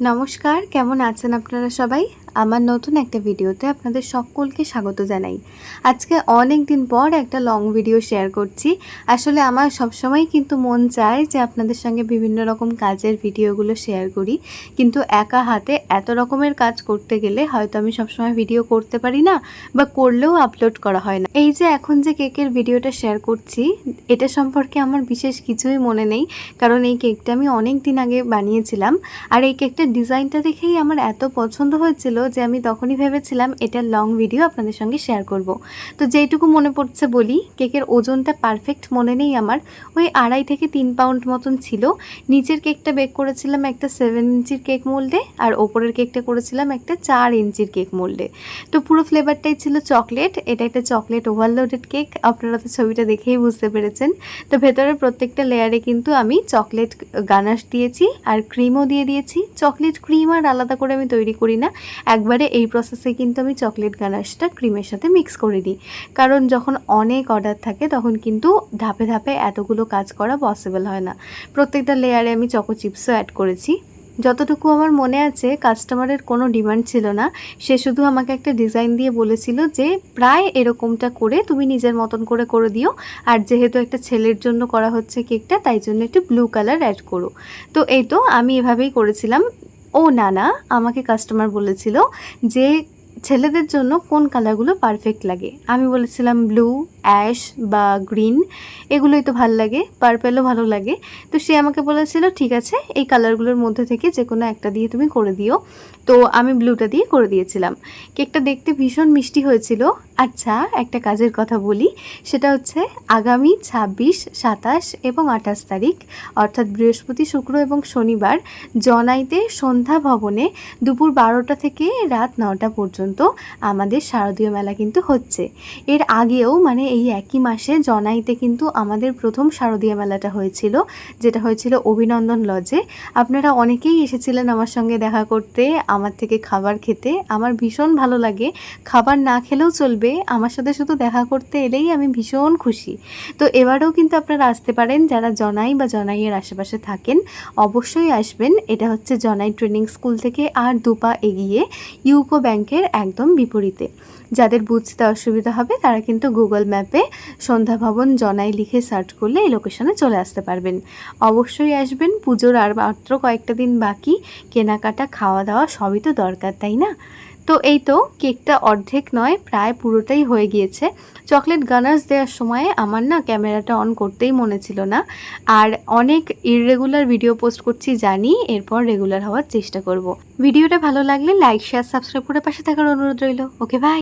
নমস্কার, কেমন আছেন আপনারা সবাই? আমার নতুন একটা ভিডিওতে আপনাদের সকলকে স্বাগত জানাই। আজকে অনেক দিন পর একটা লং ভিডিও শেয়ার করছি। আসলে আমার সবসময় কিন্তু মন চায় যে আপনাদের সঙ্গে বিভিন্ন রকম কাজের ভিডিওগুলো শেয়ার করি। কিন্তু একা হাতে এত রকমের কাজ করতে গেলে হয়তো আমি সবসময় ভিডিও করতে পারি না বা করলেও আপলোড করা হয় না। এই যে এখন যে কেকের ভিডিওটা শেয়ার করছি, এটা সম্পর্কে আমার বিশেষ কিছুই মনে নেই। কারণ এই কেকটা আমি অনেক দিন আগে বানিয়েছিলাম। আর এই কেকটার ডিজাইনটা দেখেই আমার এত পছন্দ হয়েছিল যে আমি তখনই ভেবেছিলাম এটা লং ভিডিও আপনাদের সঙ্গে শেয়ার করব। তো যেইটুকু মনে পড়ছে বলি, কেকের ওজনটা পারফেক্ট মনে নেই আমার। ওই আড়াই থেকে তিন পাউন্ড মতন ছিল। নিচের কেকটা বেক করেছিলাম একটা সেভেন ইঞ্চির কেক মোল্ডে আর ওপরের কেকটা করেছিলাম একটা চার ইঞ্চির কেক মোল্ডে তো পুরো ফ্লেভারটাই ছিল চকলেট এটা একটা চকলেট ওভারলোডেড কেক আপনারা তো ছবিটা দেখেই বুঝতে পেরেছেন। তো ভেতরের প্রত্যেকটা লেয়ারে কিন্তু আমি চকলেট গানাশ দিয়েছি, আর ক্রিমও দিয়ে দিয়েছি। চকলেট ক্রিম আর আলাদা করে আমি তৈরি করি না। একবারে এই প্রসেসে কিন্তু আমি চকলেট গানাশটা ক্রিমের সাথে মিক্স করে দিই। কারণ যখন অনেক অর্ডার থাকে, তখন কিন্তু ধাপে ধাপে এতগুলো কাজ করা পসিবল হয় না। প্রত্যেকটা লেয়ারে আমি চকো চিপসও অ্যাড করেছি। যতটুকু আমার মনে আছে কাস্টমারের কোনো ডিমান্ড ছিল না। সে শুধু আমাকে একটা ডিজাইন দিয়ে বলেছিল যে, প্রায় এরকমটা করে তুমি নিজের মতন করে করে দিও। আর যেহেতু একটা ছেলের জন্য করা হচ্ছে কেকটা তাই জন্য একটু ব্লু কালার অ্যাড করো। তো এই তো আমি এভাবেই করেছিলাম। ও না না আমাকে কাস্টমার বলেছিল যে ছেলেদের জন্য কোন কালারগুলো পারফেক্ট লাগে। আমি বলেছিলাম ব্লু অ্যাশ বা গ্রিন এগুলোই তো ভালো লাগে পার্পেলও ভালো লাগে। তো সে আমাকে বলেছিল, ঠিক আছে, এই কালারগুলোর মধ্যে থেকে যে কোনো একটা দিয়ে তুমি করে দিও। তো আমি ব্লুটা দিয়ে করে দিয়েছিলাম। কেকটা দেখতে ভীষণ মিষ্টি হয়েছিল। আচ্ছা একটা কাজের কথা বলি। সেটা হচ্ছে আগামী ছাব্বিশ, সাতাশ এবং আঠাশ তারিখ, অর্থাৎ বৃহস্পতি, শুক্র এবং শনিবার, জনাইতে সন্ধ্যা ভবনে দুপুর বারোটা থেকে রাত নটা পর্যন্ত আমাদের শারদীয় মেলা কিন্তু হচ্ছে। এর আগেও মানে এই একই মাসে জনাইতে কিন্তু আমাদের প্রথম শারদীয় মেলাটা হয়েছিল, যেটা হয়েছিল অভিনন্দন লজে। আপনারা অনেকেই এসেছিলেন আমার সঙ্গে দেখা করতে। আমার থেকে খাবার খেতে। আমার ভীষণ ভালো লাগে। খাবার না খেলেও চলবে। আমার সাথে শুধু দেখা করতে এলেই আমি ভীষণ খুশি। তো এবারেও কিন্তু আপনারা আসতে পারেন। যারা জনাই বা জনাইয়ের আশেপাশে থাকেন, অবশ্যই আসবেন। এটা হচ্ছে জনাই ট্রেনিং স্কুল থেকে আর দুপা এগিয়ে ইউকো ব্যাংকের একদম বিপরীতে। যাদের বুঝতে অসুবিধা হবে, তারা কিন্তু গুগল ম্যাপে সন্ধ্যা ভবন জনাই লিখে সার্চ করলে এই লোকেশনে চলে আসতে পারবেন। অবশ্যই আসবেন, পুজোর আর মাত্র কয়েকটা দিন বাকি, কেনাকাটা খাওয়া দাওয়া সবই তো দরকার, তাই না? তো এই তো, কেকটা অর্ধেক নয়, প্রায় পুরোটাই হয়ে গিয়েছে। চকলেট গানার্স দেওয়ার সময় আমার না ক্যামেরাটা অন করতেই মনে ছিল না। আর অনেক ইররেগুলার ভিডিও পোস্ট করছি জানি, এরপর রেগুলার হওয়ার চেষ্টা করব। ভিডিওটা ভালো লাগলে লাইক শেয়ার সাবস্ক্রাইব করে পাশে থাকার অনুরোধ রইল। Okay bye